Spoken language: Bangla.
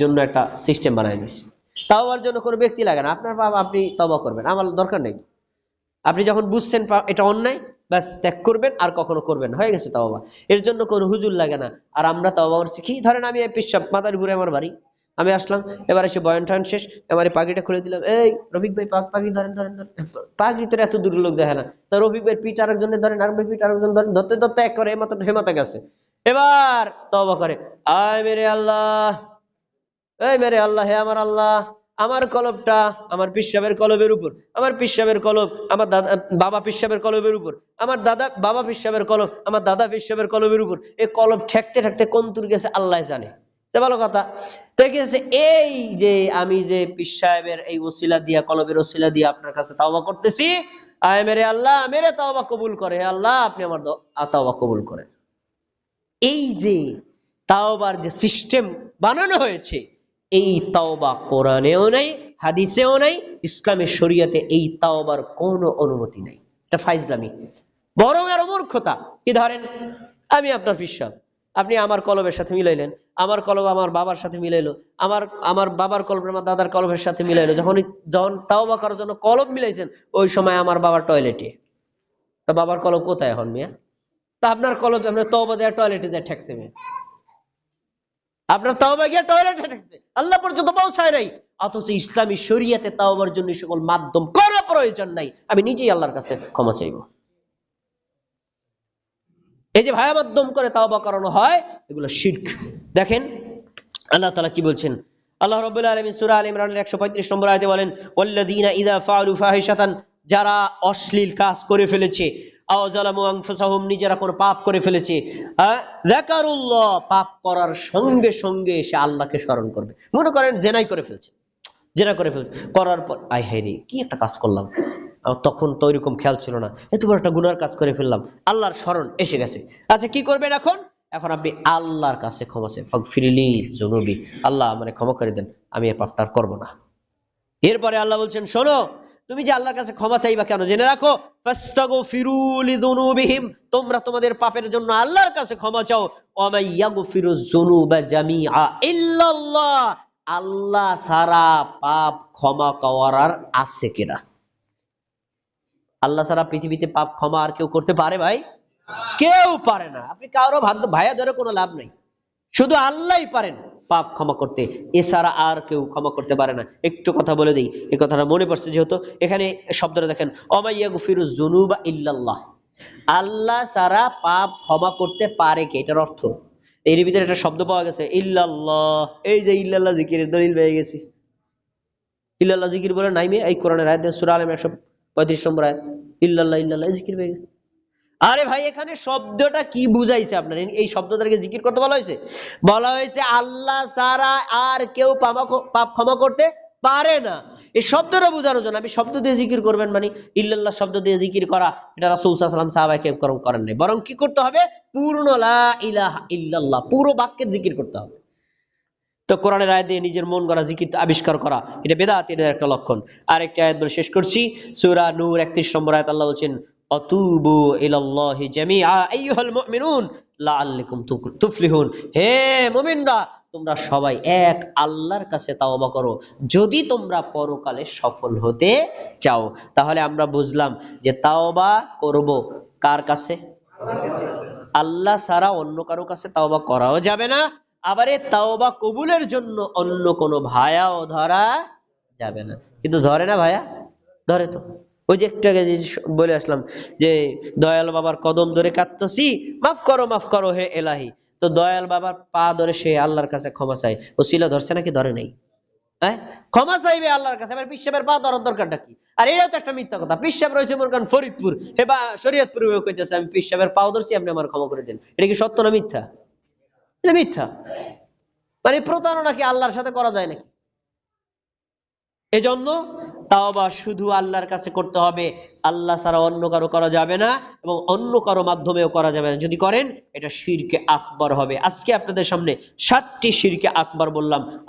জন্য একটা সিস্টেম বানাই দিয়েছি। তাওবার জন্য কোনো ব্যক্তি লাগে না। আপনার বাবা আপনি তবা করবেন, আমার দরকার নেই। আপনি যখন বুঝছেন এটা অন্যায়, ব্যাস ত্যাগ করবেন আর কখনো করবেন হয়ে গেছে তাওবা। এর জন্য কোনো হুজুর লাগে না। আর আমরা তাওবা করছি কি? ধরেন আমি পিসাব মাদারীপুরে আমার বাড়ি। আমি আসলাম, এবার এসে বয়ন টান শেষ, এবার পাগড়িটা খুলে দিলাম। এই রফিক ভাই, পাগ পাগড়ি ধরেন ধরেন ধরেন। পাগড়ি তো এত দূর লোক দেখে না। তা রফিক ভাই পিঠ আরেকজনের ধরেন আর ভাই পিঠ আরেকজন ধরেন, ধরতে ধরতে এক করে হেমাতা হেমাতা গেছে। এবার তবা করে। আয় মেরে আল্লাহ! এই মেরে আল্লাহ, হে আমার আল্লাহ, আমার কলবটা আমার পিসাবের কলবের উপর, আমার পিসাবের কলব, আমার দাদা, বাবা পিসাবের কলবের উপর, আমার দাদা, বাবা পিসাবের কলব, আমার দাদা পিসাবের কলবের উপর, এই কলব ঠেকতে ঠেকতে কোন তুর গেছে আল্লাহ জানে। ভালো কথা। কি এই যে আমি যে পিস সাহেবের এই ওসিলা দিয়া, কলবের ওসিলা দিয়া আপনার কাছে তাওবা করতেছি, আয় মেরে আল্লাহ, মেরে তাওবা কবুল করে আল্লাহ, আপনি আমার তাওবা কবুল করেন। এই যে তাওবার যে সিস্টেম বানানো হয়েছে এই তাওবা কোরআনেও নেই, হাদিসেও নেই, ইসলামের শরিয়াতে এই তাওবার কোনো অনুমতি নাই। এটা ফাইজলামি। বরং আরও মূর্খতা। কি ধরেন? আমি আপনার পিসাব আপনি আমার কলবের সাথে মিলাইলেন, আমার কলব আমার বাবার সাথে মিলাইলো, আমার আমার বাবার কলব আমার দাদার কলবের সাথে মিলাইলো যখন যখন তাওবা করার জন্য কলব মিলাইছেন, ওই সময় আমার বাবার টয়লেটে। তা বাবার কলব কোথায় এখন মিয়া? তা আপনার কলব, আপনার তওবা দেওয়া টয়লেটে যায় ঠেকছে মেয়ে। আপনার তাওবা গিয়ে টয়লেটে ঠেকছে আল্লাহ পর্যন্ত পৌঁছায় নাই। অথচ ইসলামী শরিয়াতে তাওবার জন্য সকল মাধ্যম করা প্রয়োজন নাই। আমি নিজেই আল্লাহর কাছে ক্ষমা চাইব। এই যে ভায়া মাধ্যম করে তাওবা করানো হয়, এগুলো শির্ক। দেখেন, আল্লাহ তালা কি বলছেন? আল্লাহ রাব্বুল আলামিন সূরা আল ইমরানের 135 নম্বর আয়াতে বলেন, ওয়াল্লাযীনা ইযা ফাআলু ফাহিশাতান যারা অশ্লীল কাজ করে ফেলেছে আও নিজেরা কোনো পাপ করে ফেলেছে। হ্যাঁ পাপ করার সঙ্গে সঙ্গে সে আল্লাহকে স্মরণ করবে। মনে করেন জেনাই করে ফেলছে। জেনা করে ফেলছে। করার পর আই হাই কি একটা কাজ করলাম। তখন তো ওইরকম খেয়াল ছিল না। এত বড় একটা গুনার কাজ করে ফেললাম। আল্লাহর স্মরণ এসে গেছে। আচ্ছা কি করবেন এখন? এখন আপনি আল্লাহর কাছে ক্ষমা ফিরিলি জনবি আল্লাহ মানে ক্ষমা করে দেন। আমি এই পাপটা করব না। এরপরে আল্লাহ বলছেন, শোনো তুমি যে আল্লাহর কাছে ক্ষমা চাইবা কেন? জেনে রাখো তোমরা তোমাদের পাপের জন্য আল্লাহর কাছে ক্ষমা চাও। আল্লাহ সারা পাপ ক্ষমা করার আছে কিনা আল্লাহ সারা পৃথিবীতে পাপ ক্ষমা আর কেউ করতে পারে ভাই? কেউ পারে না। আপনি কারও ভাগ্য ভাইয়া ধরে কোনো লাভ নাই। শুধু আল্লাহই পারেন। পাপ ক্ষমা করতে, এছাড়া আর কেউ ক্ষমা করতে পারে না। একটু কথা বলে দিই, এই কথাটা মনে পড়ছে যেহেতু, এখানে শব্দটা দেখেন অমাইয়া গুফিরু জুনুবা ইল্লাল্লাহ। আল্লাহ সারা পাপ ক্ষমা করতে পারে কে? এটার অর্থ। এর ভিতরে একটা শব্দ পাওয়া গেছে, ইল্লাল্লাহ। এই যে ইল্লাল্লাহ জিকিরের দলিল পেয়ে গেছি। ইল্লাল্লাহ জিকির বলে নাইমে এই কোরআনের আয়াত সুরা আলম একশো পঁয়ত্রিশ নম্বর আয়াত। ইল্লাল্লাহ ইল্লাল্লাহ জিকির পেয়ে গেছে। আরে ভাই, এখানে শব্দটা কি বুঝাইছে আপনার? এই- শব্দটাকে জিকির করতে বলা হয়েছে? বলা হয়েছে, আল্লাহ সারা আর কেউ পাপ ক্ষমা করতে পারে না। এই শব্দটা বোঝানোর জন্য আপনি শব্দ দিয়ে জিকির করবেন মানে ইল্লাল্লাহ শব্দ দিয়ে জিকির করা। এটা রাসূল সাল্লাল্লাহু আলাইহি ওয়াসাল্লাম সাহাবায়ে কেরাম করেন নাই। বরং কি করতে হবে? পূর্ণ লা ইলাহা ইল্লাল্লাহ, পুরো বাক্যের জিকির করতে হবে। তো কোরআনের আয়াত দিয়ে নিজের মন গড়া জিকির আবিষ্কার করা, এটা বেদাত একটা লক্ষণ। আর একটা আয়াত বলে শেষ করছি। সূরা নূর 31 নম্বর আয়াত আল্লাহ বলছেন অতুবু ইলাল্লাহি জামিআ, আইয়ুহাল মুমিনুন, লাআল্লাকুম তুফলিহুন। হে মুমিনরা, তোমরা সবাই এক, আল্লাহর কাছে তাওবা করো। যদি তোমরা পরকালে সফল হতে চাও, তাহলে আমরা বুঝলাম যে তাওবা করব কার কাছে? আল্লাহ ছাড়া অন্য কারও কাছে তাওবা করাও যাবে না, আবার এই তাওবা কবুলের জন্য অন্য কোনো ভায়াও ধরা যাবে না। কিন্তু ধরে না ভাইয়া ধরে তো। ওই যে একটু আগে বলে আসলাম যে, দয়াল বাবার কদম ধরে কাঁদতেছি, মাফ করো মাফ করো হে এলাহি। তো দয়াল বাবার পা ধরে সে আল্লাহর কাছে ক্ষমা চাই ও শিলা ধরছে নাকি? ধরে নাই। হ্যাঁ? ক্ষমা চাইবে আল্লাহর কাছে। পিসাবের পা ধরার দরকারটা কি? আর এটাও তো একটা মিথ্যা কথা। পিসাব রয়েছে মনে করেন ফরিদপুর। হে বা, শরীয়তপুর কইতেছে, আমি পিসাবের পাও ধরছি, আপনি আমার ক্ষমা করে দিন। এটা কি সত্য না মিথ্যা? মিথ্যা। মানে প্রতারণা কি আল্লাহর সাথে করা যায় নাকি? এজন্য তাওবা শুধু আল্লাহর কাছে করতে হবে। আল্লাহ ছাড়া অন্য কারও করা যাবে না এবং অন্য কারও মাধ্যমেও করা যাবে না। যদি করেন, এটা শিরকে আকবর হবে। আজকে আপনাদের সামনে সাতটি শিরকে আকবর বললাম।